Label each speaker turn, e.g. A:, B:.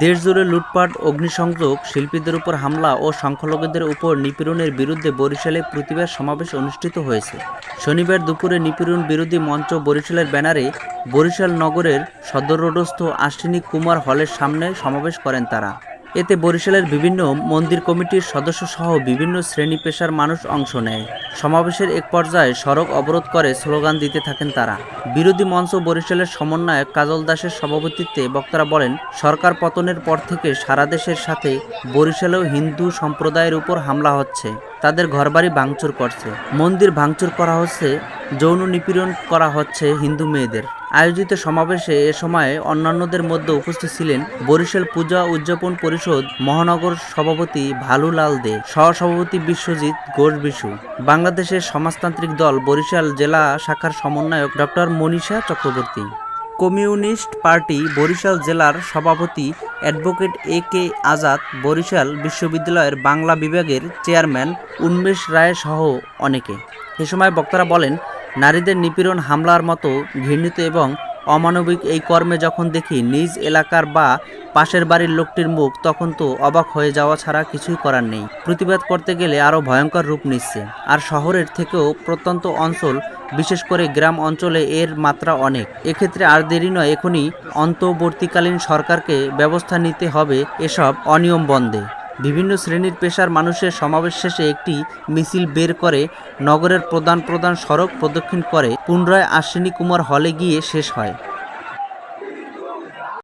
A: দেশজুড়ে লুটপাট, অগ্নিসংযোগ, শিল্পীদের উপর হামলা ও সংখ্যালঘুদের উপর নিপীড়নের বিরুদ্ধে বরিশালে প্রতিবাদ সমাবেশ অনুষ্ঠিত হয়েছে। শনিবার দুপুরে নিপীড়ন বিরোধী মঞ্চ বরিশালের ব্যানারে বরিশাল নগরের সদর রোডস্থ আশ্বিনী কুমার হলের সামনে সমাবেশ করেন তারা। এতে বরিশালের বিভিন্ন মন্দির কমিটির সদস্য সহ বিভিন্ন শ্রেণি পেশার মানুষ অংশ নেয়। সমাবেশের এক পর্যায়ে সড়ক অবরোধ করে স্লোগান দিতে থাকেন তারা। বিরোধী মঞ্চ বরিশালের সমন্বয়ক কাজল দাসের সভাপতিত্বে বক্তারা বলেন, সরকার পতনের পর থেকে সারা দেশের সাথে বরিশালেও হিন্দু সম্প্রদায়ের উপর হামলা হচ্ছে। তাদের ঘরবাড়ি ভাঙচুর করছে। মন্দির ভাঙচুর করা হচ্ছে, যৌন নিপীড়ন করা হচ্ছে হিন্দু মেয়েদের। আয়োজিত সমাবেশে এ সময় অন্যান্যদের মধ্যে উপস্থিত ছিলেন বরিশাল পূজা উদযাপন পরিষদ মহানগর সভাপতি ভালুলাল দে, সহসভাপতি বিশ্বজিৎ ঘোষ বিশু বাংলাদেশের সমাজতান্ত্রিক দল বরিশাল জেলা শাখার সমন্বয়ক doctor Manisha Chakraborty, communist party Barishal জেলার সভাপতি advocate A K Azad, Barishal বিশ্ববিদ্যালয়ের বাংলা বিভাগের চেয়ারম্যান উন্মেষ রায় সহ অনেকে। এ সময় বক্তারা বলেন নারীদের নিপীড়ন, হামলার মতো ঘৃণিত এবং অমানবিক এই কর্মে যখন দেখি নিজ এলাকার বা পাশের বাড়ির লোকটির মুখ, তখন তো অবাক হয়ে যাওয়া ছাড়া কিছুই করার নেই। প্রতিবাদ করতে গেলে আরও ভয়ঙ্কর রূপ নিচ্ছে। আর শহরের থেকেও প্রত্যন্ত অঞ্চল, বিশেষ করে গ্রাম অঞ্চলে এর মাত্রা অনেক। এক্ষেত্রে আর দেরি নয়, এখনই অন্তর্বর্তীকালীন সরকারকে ব্যবস্থা নিতে হবে এসব অনিয়ম বন্ধে। বিভিন্ন শ্রেণির পেশার মানুষের সমাবেশ শেষে একটি মিছিল বের করে নগরের প্রধান প্রধান সড়ক প্রদক্ষিণ করে পুনরায় আশ্বিনী কুমার হলে গিয়ে শেষ হয়।